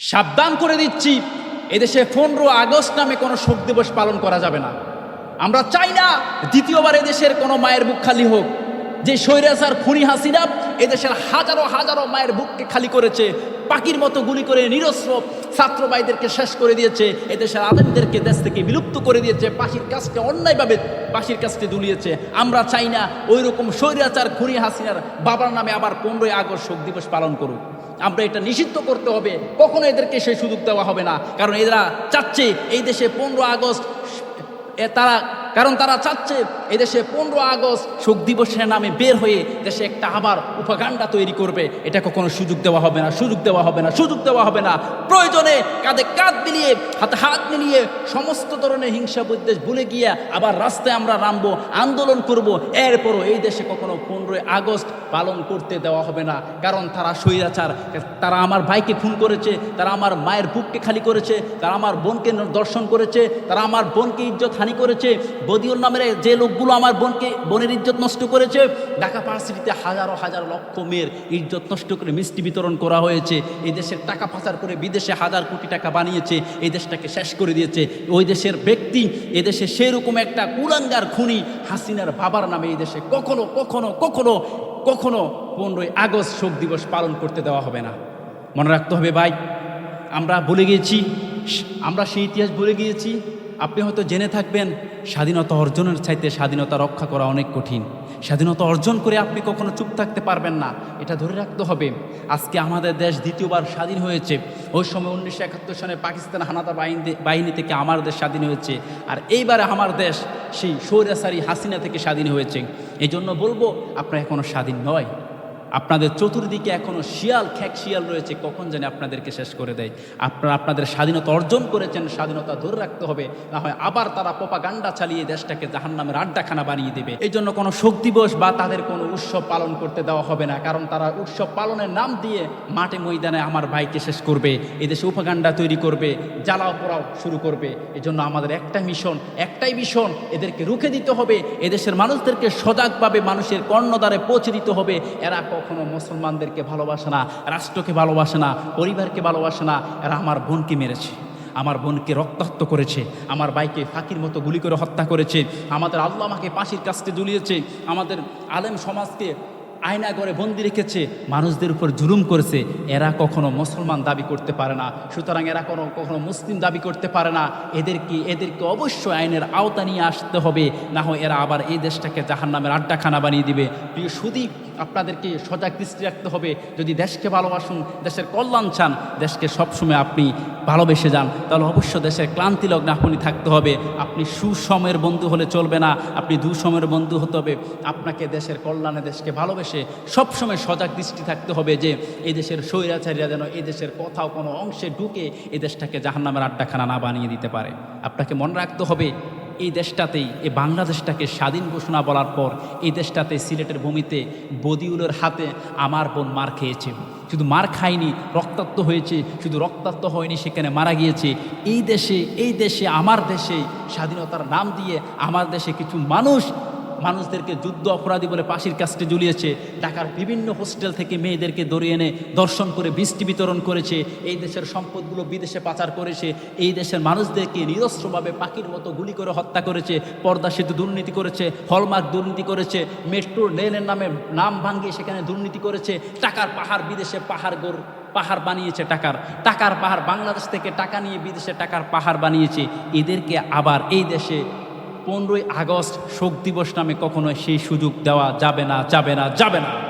সাবধান করে দিচ্ছি। এদেশে পনেরো আগস্ট নামে কোনো শোক দিবস পালন করা যাবে না। আমরা চাই না দ্বিতীয়বার এদেশের কোনো মায়ের বুক খালি হোক। যে স্বৈরাচার খুনি হাসিনা এদেশের হাজারো হাজারো মায়ের বুককে খালি করেছে, পাখির মতো গুলি করে নিরস্ত্র ছাত্র ভাইদেরকে শেষ করে দিয়েছে, এদেশের আলেমদেরকে দেশ থেকে বিলুপ্ত করে দিয়েছে, পাখির কাজকে অন্যায়ভাবে পাখির কাজকে দুলিয়েছে। আমরা চাই না ওই রকম স্বৈরাচার খুনি হাসিনার বাবার নামে আবার পনেরোই আগস্ট শোক দিবস পালন করুক। আমরা এটা নিষিদ্ধ করতে হবে। কখনো এদেরকে সেই সুযোগ দেওয়া হবে না। কারণ এরা চাচ্ছে এই দেশে পনেরো আগস্ট তারা কারণ তারা চাচ্ছে এদেশে পনেরো আগস্ট শোক দিবসের নামে বের হয়ে দেশে একটা আবার উপাগান্ডা তৈরি করবে। এটা কখনো সুযোগ দেওয়া হবে না, সুযোগ দেওয়া হবে না, সুযোগ দেওয়া হবে না। প্রয়োজনে কাঁধে কাঁধ মিলিয়ে, হাতে হাত মিলিয়ে সমস্ত ধরনের হিংসা বিদ্বেষ ভুলে গিয়ে আবার রাস্তায় আমরা নামবো, আন্দোলন করব। এরপরও এই দেশে কখনো পনেরোই আগস্ট পালন করতে দেওয়া হবে না। কারণ তারা স্বৈরাচার, তারা আমার ভাইকে খুন করেছে, তারা আমার মায়ের বুককে খালি করেছে, তারা আমার বোনকে দর্শন করেছে, তারা আমার বোনকে ইজ্জত হানি করেছে বদিউল নামের যে লোকগুলো আমার বোনকে, বোনের ইজ্জত নষ্ট করেছে, ঢাকা পার্সিটিতে হাজারো হাজার লক্ষ মেয়ের ইজ্জত নষ্ট করে মিষ্টি বিতরণ করা হয়েছে। এই দেশের টাকা পাচার করে বিদেশে হাজার কোটি টাকা বানিয়েছে, এই দেশটাকে শেষ করে দিয়েছে। ওই দেশের ব্যক্তি এদেশে সেরকম একটা কুলাঙ্গার খুনি হাসিনার বাবার নামে এই দেশে কখনো কখনো কখনো কখনো পনেরোই আগস্ট শোক দিবস পালন করতে দেওয়া হবে না। মনে রাখতে হবে ভাই, আমরা ভুলে গিয়েছি, আমরা সেই ইতিহাস ভুলে গিয়েছি। আপনি হয়তো জেনে থাকবেন, স্বাধীনতা অর্জনের চাইতে স্বাধীনতা রক্ষা করা অনেক কঠিন। স্বাধীনতা অর্জন করে আপনি কখনো চুপ থাকতে পারবেন না। এটা ধরে রাখতে হবে, আজকে আমাদের দেশ দ্বিতীয়বার স্বাধীন হয়েছে। ওই সময় উনিশশো একাত্তর সনে পাকিস্তান হানাদার বাহিনী বাহিনী থেকে আমার দেশ স্বাধীন হয়েছে। আর এইবারে আমার দেশ সেই সৌরাসারি হাসিনা থেকে স্বাধীন হয়েছে। এই জন্য বলব, আপনারা এখনও স্বাধীন নয়। আপনাদের চতুর্দিকে এখনও শিয়াল খ্যাক শিয়াল রয়েছে, কখন জানি আপনাদেরকে শেষ করে দেয়। আপনারা আপনাদের স্বাধীনতা অর্জন করেছেন, স্বাধীনতা ধরে রাখতে হবে, না হয় আবার তারা পোপাগান্ডা চালিয়ে দেশটাকে জাহান নামের আড্ডাখানা বানিয়ে দেবে। এই জন্য কোনো শোক দিবস বা তাদের কোনো উৎসব পালন করতে দেওয়া হবে না, কারণ তারা উৎসব পালনের নাম দিয়ে মাঠে ময়দানে আমার ভাইকে শেষ করবে, এদেশে উপাগান্ডা তৈরি করবে, জ্বালাও পোড়াও শুরু করবে। এই জন্য আমাদের একটা মিশন, একটাই মিশন এদেরকে রুখে দিতে হবে, এদেশের মানুষদেরকে সজাগভাবে মানুষের কর্ণদ্বারে পৌঁছে দিতে হবে। এরা কখনো মুসলমানদেরকে ভালোবাসে না, রাষ্ট্রকে ভালোবাসে না, পরিবারকে ভালোবাসে না, এরা আমার বোনকে মেরেছে, আমার বোনকে রক্তাক্ত করেছে, আমার বাইকে ফাঁকির মতো গুলি করে হত্যা করেছে, আমাদের আল্লাহ আমাকে পাশির কাছকে জুলিয়েছে আমাদের আলেম সমাজকে আয়না করে বন্দি রেখেছে, মানুষদের উপর জুলুম করেছে। এরা কখনো মুসলমান দাবি করতে পারে না, সুতরাং এরা কোনো, কখনো মুসলিম দাবি করতে পারে না। এদেরকে এদেরকে অবশ্যই আইনের আওতা নিয়ে আসতে হবে, না হয় এরা আবার এই দেশটাকে জাহান নামের আড্ডাখানা বানিয়ে দিবে। প্রিয় সুদী, আপনাদেরকে সজাগ দৃষ্টি রাখতে হবে। যদি দেশকে ভালোবাসুন, দেশের কল্যাণ চান, দেশকে সবসময় আপনি ভালোবেসে যান, তাহলে অবশ্য দেশের ক্লান্তি লগ্নে আপনি থাকতে হবে। আপনি সুসময়ের বন্ধু হলে চলবে না, আপনি দুসময়ের বন্ধু হতে হবে। আপনাকে দেশের কল্যাণে দেশকে ভালোবেসে সবসময় সজাগ দৃষ্টি থাকতে হবে যে এই দেশের স্বৈরাচারীরা যেন এই দেশের কোথাও কোনো অংশে ঢুকে এই দেশটাকে জাহান্নামের আড্ডাখানা না বানিয়ে দিতে পারে। আপনাকে মনে রাখতে হবে, এই দেশটাতেই এই বাংলাদেশটাকে স্বাধীন ঘোষণা বলার পর এই দেশটাতে সিলেটের ভূমিতে বদিউলের হাতে আমার বোন মার খেয়েছে। শুধু মার খায়নি, রক্তাক্ত হয়েছে, শুধু রক্তাক্ত হয়নি, সেখানে মারা গিয়েছে। এই দেশে এই দেশে, আমার দেশে স্বাধীনতার নাম দিয়ে আমার দেশে কিছু মানুষ মানুষদেরকে যুদ্ধ অপরাধী বলে পাশির কাছতে ঝুলিয়েছে। ঢাকার বিভিন্ন হোস্টেল থেকে মেয়েদেরকে ধরিয়ে এনে দর্শন করে বৃষ্টি বিতরণ করেছে। এই দেশের সম্পদগুলো বিদেশে পাচার করেছে। এই দেশের মানুষদেরকে নিরস্ত্রভাবে পাখির মতো গুলি করে হত্যা করেছে। পর্দা সেতু দুর্নীতি করেছে, হলমার্ক দুর্নীতি করেছে, মেট্রো রেলের নামে নাম ভাঙিয়ে সেখানে দুর্নীতি করেছে। টাকার পাহাড় বিদেশে পাহাড় গোর, পাহাড় বানিয়েছে টাকার। টাকার পাহাড় বাংলাদেশ থেকে টাকা নিয়ে বিদেশে টাকার পাহাড় বানিয়েছে। এদেরকে আবার এই দেশে পনেরোই আগস্ট শোক দিবস নামে কখনো সেই সুযোগ দেওয়া যাবে না যাবে না যাবে না।